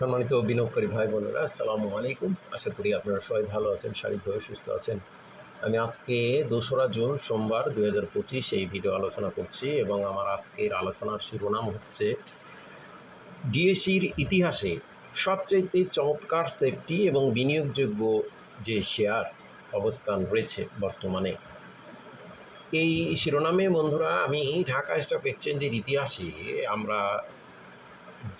সম্মানিত বিনিয়োগকারী ভাই বোনেরা, আসসালামু আলাইকুম। আশা করি আপনারা সবাই ভালো আছেন, শারীরিকভাবে সুস্থ আছেন। আমি আজকে দোসরা জুন, সোমবার দুই হাজার পঁচিশ এই ভিডিও আলোচনা করছি এবং আমার আজকের আলোচনার শিরোনাম হচ্ছে ডিএসির ইতিহাসে সবচাইতে চমৎকার সেফটি এবং বিনিয়োগযোগ্য যে শেয়ার অবস্থান রয়েছে বর্তমানে। এই শিরোনামে বন্ধুরা, আমি ঢাকা স্টক এক্সচেঞ্জের ইতিহাসে আমরা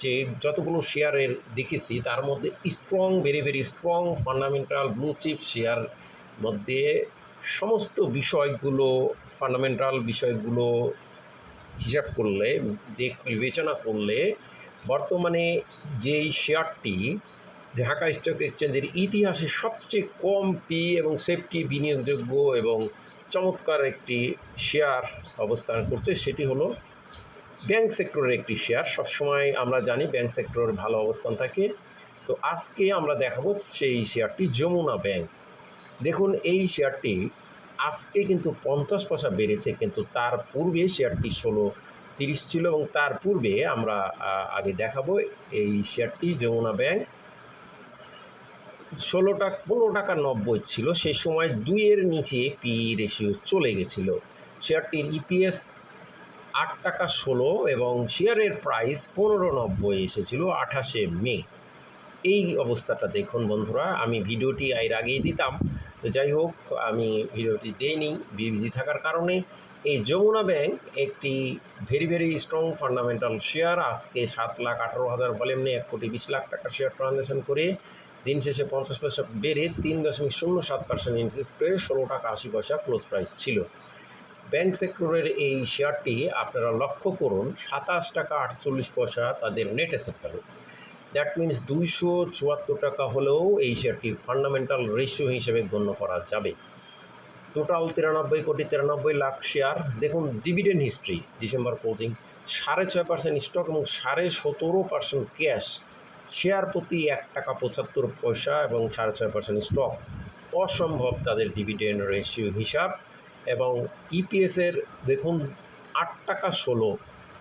যে যতগুলো শেয়ারের দেখেছি, তার মধ্যে strong very very strong fundamental blue chip share মধ্যে সমস্ত বিষয়গুলো ফান্ডামেন্টাল বিষয়গুলো হিসাব করলে বিবেচনা করলে, বর্তমানে যেই শেয়ারটি ঢাকা স্টক এক্সচেঞ্জের ইতিহাসে সবচেয়ে কম পি এবং সেফটি বিনিয়োগযোগ্য এবং চমৎকার একটি শেয়ার অবস্থান করছে, সেটি হলো ব্যাংক সেক্টরের একটি শেয়ার। সবসময় আমরা জানি ব্যাংক সেক্টরের ভালো অবস্থান থাকে। তো আজকে আমরা দেখাবো সেই শেয়ারটি যমুনা ব্যাংক। দেখুন, এই শেয়ারটি আজকে কিন্তু পঞ্চাশ পয়সা বেড়েছে, কিন্তু তার পূর্বে শেয়ারটি ষোলো তিরিশ ছিল এবং তার পূর্বে আমরা আগে দেখাবো এই শেয়ারটি যমুনা ব্যাংক। ষোলো টাকা, পনেরো টাকা নব্বই ছিল। সেই সময় দুইয়ের নিচে পি রেশিও চলে গেছিল। শেয়ারটির ইপিএস আট টাকা ষোলো এবং শেয়ারের প্রাইস পনেরো নব্বই এসেছিল আঠাশে মে। এই অবস্থাটা দেখুন বন্ধুরা, আমি ভিডিওটি এর আগেই দিতাম। তো যাই হোক, আমি ভিডিওটি দেইনি বিজি থাকার কারণে। এই যমুনা ব্যাংক একটি very very strong fundamental share আজকে সাত লাখ আঠারো হাজার ভলিউম নিয়ে এক কোটি বিশ লাখ টাকার শেয়ার ট্রানজ্যাকশন করে, দিন শেষে পঞ্চাশ পয়সা বেড়ে তিন দশমিক শূন্য সাত পার্সেন্ট ইনক্রিজ করে ষোলো টাকা আশি পয়সা ক্লোজ প্রাইস ছিল। ব্যাংক সেক্টরের এই শেয়ারটি আপনারা লক্ষ্য করুন, সাতাশ টাকা আটচল্লিশ পয়সা তাদের net asset value that means দুইশো চুয়াত্তর টাকা হলেও এই শেয়ারটি ফান্ডামেন্টাল রেশিও হিসেবে গণ্য করা যাবে। টোটাল তিরানব্বই কোটি তিরানব্বই লাখ শেয়ার। দেখুন ডিভিডেন্ড হিস্ট্রি ডিসেম্বর ক্লোজিং সাড়ে ছয় পার্সেন্ট স্টক এবং সাড়ে সতেরো পার্সেন্ট ক্যাশ শেয়ার প্রতি এক টাকা পঁচাত্তর পয়সা এবং সাড়ে ছয় পার্সেন্ট স্টক অসম্ভব তাদের ডিভিডেন্ড রেশিও হিসাব। এবং ইপিএসের দেখুন আট টাকা ষোলো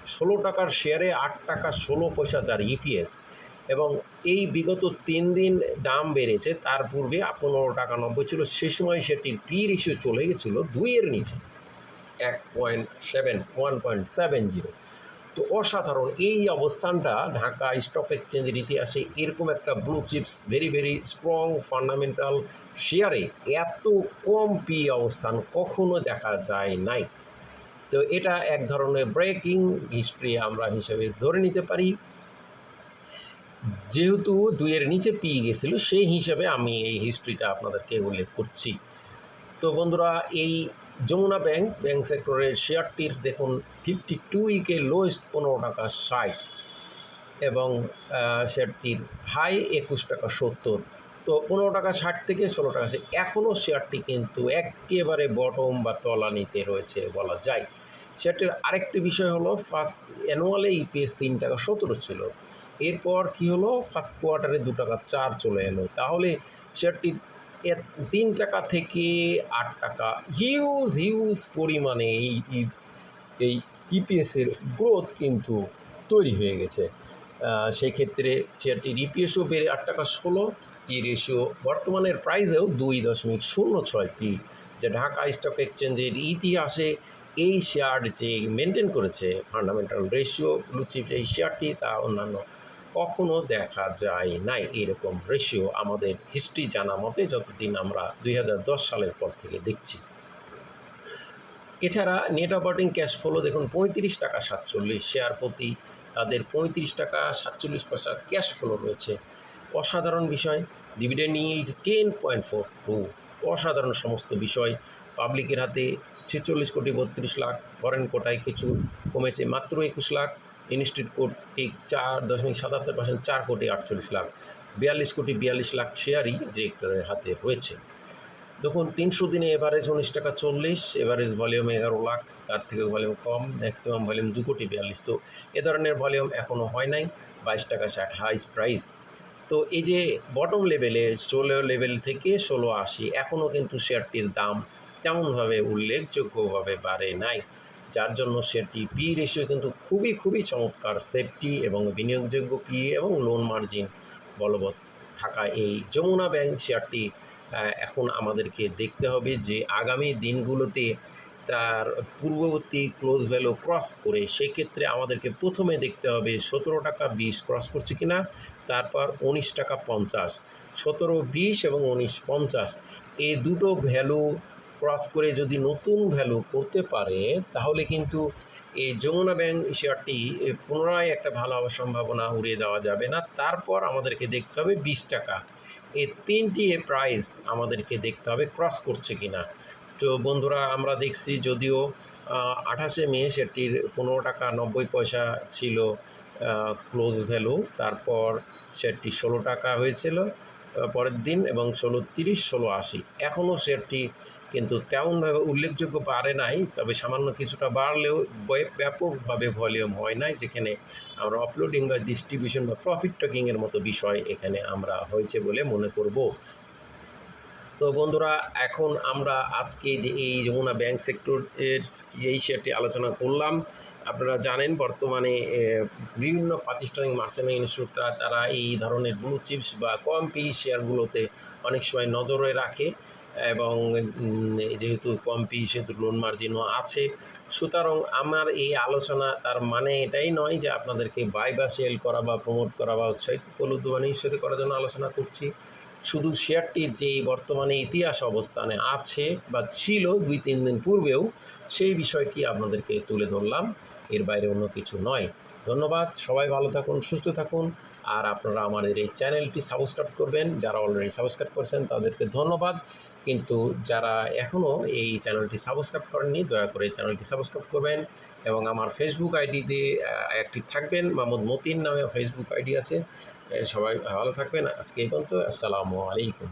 ষোলো টাকার শেয়ারে আট টাকা ষোলো পয়সা যার ইপিএস এবং এই বিগত তিন দিন দাম বেড়েছে, তার পূর্বে পনেরো টাকা নব্বই ছিল, সে সময় সেটির পি রেশিও চলে গেছিল দুইয়ের নিচে, এক point seven one point seven zero তো অসাধারণ। এই অবস্থানটা ঢাকা স্টক এক্সচেঞ্জের ইতিহাসে এরকম একটা blue chips very very strong fundamental শেয়ারে এত কম পি অবস্থান কখনো দেখা যায় নাই। তো এটা এক ধরনের ব্রেকিং হিস্ট্রি আমরা হিসেবে ধরে নিতে পারি। যেহেতু দুইয়ের নিচে পি গেছিল, সেই হিসাবে আমি এই হিস্ট্রিটা আপনাদেরকে উল্লেখ করছি। তো বন্ধুরা, এই যমুনা ব্যাংক ব্যাংক সেক্টরের শেয়ারটির দেখুন ফিফটি টু উইকে লোয়েস্ট পনেরো টাকা ষাট এবং শেয়ারটির হাই একুশ টাকা সত্তর। তো পনেরো টাকা ষাট থেকে ষোলো টাকা এখনও শেয়ারটি কিন্তু একেবারে বটম বা তলানিতে রয়েছে বলা যায়। শেয়ারটির আরেকটি বিষয় হলো ফার্স্ট অ্যানুয়ালে ইপিএস তিন টাকা সতেরো ছিল। এরপর কি হলো ফার্স্ট কোয়ার্টারে দু টাকা চার চলে এলো। তাহলে শেয়ারটি এ- তিন টাকা থেকে আট টাকা। হিউজ হিউজ পরিমাণে এই এই- ইপিএসের গ্রোথ কিন্তু তৈরি হয়ে গেছে। সেক্ষেত্রে শেয়ারটির ইপিএসও বেড়ে আট টাকা ষোলো ই রেশিও বর্তমানের প্রাইসেও দুই দশমিক শূন্য ছয় পি যে ঢাকা স্টক এক্সচেঞ্জের ইতিহাসে এই শেয়ার যে মেনটেন করেছে ফান্ডামেন্টাল রেশিও ব্লুচিপ এই শেয়ারটি তা অন্যান্য কখনো দেখা যায় নাই। এরকম রেশিও আমাদের হিস্ট্রি জানা মতে যতদিন আমরা দুই হাজার দশ সালের পর থেকে দেখছি। এছাড়া নেট অপারেটিং ক্যাশ ফ্লো দেখুন পঁয়ত্রিশ টাকা সাতচল্লিশ। শেয়ার প্রতি তাদের পঁয়ত্রিশ টাকা সাতচল্লিশ পয়সা ক্যাশ ফ্লো রয়েছে। অসাধারণ বিষয় dividend yield ten point four two অসাধারণ সমস্ত বিষয়। পাবলিকের হাতে ছেচল্লিশ কোটি বত্রিশ লাখ। ফরেন কোটায় কিছু কমেছে মাত্র একুশ লাখ। ইনস্টিটিউট কোটি চার দশমিক সাতাত্তর পার্সেন্ট চার কোটি আটচল্লিশ লাখ, বিয়াল্লিশ কোটি বিয়াল্লিশ লাখ শেয়ারই ডিরেক্টরের হাতে রয়েছে। দেখুন, তিনশো দিনে এভারেজ উনিশ টাকা চল্লিশ এভারেজ ভলিউম এগারো লাখ, তার থেকে ভলিউম কম ম্যাক্সিমাম ভলিউম দু কোটি বিয়াল্লিশ। তো এ ধরনের ভলিউম এখনও হয় নাই, বাইশ টাকা ষাট হাইস প্রাইস তো এই যে বটম লেভেলে ষোলো লেভেল থেকে ষোলো আশি এখনও কিন্তু শেয়ারটির দাম তেমনভাবে উল্লেখযোগ্যভাবে বাড়ে নাই। যার জন্য সেটি পি রেশিও কিন্তু খুবই খুবই চমৎকার। সেফটি এবং বিনিয়োগযোগ্য পি এবং লোন মার্জিন বলবৎ থাকা এই যমুনা ব্যাংক শেয়ারটি এখন আমাদেরকে দেখতে হবে যে আগামী দিনগুলোতে তার পূর্ববর্তী ক্লোজ ভ্যালু ক্রস করে সেক্ষেত্রে আমাদেরকে প্রথমে দেখতে হবে সতেরো টাকা বিশ ক্রস করছে কিনা, তারপর উনিশ টাকা পঞ্চাশ, সতেরো বিশ এবং উনিশ পঞ্চাশ। এই দুটো ভ্যালু ক্রস করে যদি নতুন ভ্যালু করতে পারে, তাহলে কিন্তু এই যমুনা ব্যাংক শেয়ারটি পুনরায় একটা ভালো সম্ভাবনা উড়িয়ে দেওয়া যাবে না। তারপর আমাদেরকে দেখতে হবে বিশ টাকা। এই তিনটি প্রাইস আমাদেরকে দেখতে হবে ক্রস করছে কিনা। তো বন্ধুরা, আমরা দেখছি যদিও আঠাশে মে সেটির পনেরো টাকা নব্বই পয়সা ছিল ক্লোজ ভ্যালু তারপর সেটটি ষোলো টাকা হয়েছিল পরের দিন এবং ষোলো তিরিশ, ষোলো আশি। এখনও শেয়ারটি কিন্তু তেমনভাবে উল্লেখযোগ্য বাড়ে নাই, তবে সামান্য কিছুটা বাড়লেও ব্যাপকভাবে ভলিউম হয় নাই, যেখানে আমরা আপলোডিং বা ডিস্ট্রিবিউশন বা প্রফিট টকিংয়ের মতো বিষয় এখানে আমরা হয়েছে বলে মনে করব। তো বন্ধুরা, এখন আমরা আজকে যে এই যমুনা ব্যাংক সেক্টর এর এই শেয়ারটি আলোচনা করলাম। আপনারা জানেন, বর্তমানে বিভিন্ন প্রাতিষ্ঠানিক মার্চেন্ট ইনস্টিটিউটরা তারা এই ধরনের ব্লু চিপস বা কম পি শেয়ারগুলোতে অনেক সময় নজরে রাখে। এবং যেহেতু কম্পি সেহেতু লোন মার্জিনও আছে, সুতরাং আমার এই আলোচনা তার মানে এটাই নয় যে আপনাদেরকে বাই বা সেল করা বা প্রমোট করা বা উৎসাহিত উপলব্ধ বা নিশ্চিত করার জন্য আলোচনা করছি। শুধু শেয়ারটির যে বর্তমানে ইতিহাস অবস্থানে আছে বা ছিল দুই, তিন দিন পূর্বেও, সেই বিষয়টি আপনাদেরকে তুলে ধরলাম। এর বাইরে অন্য কিছু নয়। ধন্যবাদ। সবাই ভালো থাকুন, সুস্থ থাকুন। আর আপনারা আমাদের এই চ্যানেলটি সাবস্ক্রাইব করবেন। যারা অলরেডি সাবস্ক্রাইব করেছেন, তাদেরকে ধন্যবাদ। কিন্তু যারা এখনও এই চ্যানেলটি সাবস্ক্রাইব করেননি, দয়া করে চ্যানেলটি সাবস্ক্রাইব করবেন এবং আমার ফেসবুক আইডিতে অ্যাক্টিভ থাকবেন। মাহমুদ মতিন নামে ফেসবুক আইডি আছে। সবাই ভালো থাকবেন। আজকে এই পর্যন্ত। আসসালামু আলাইকুম।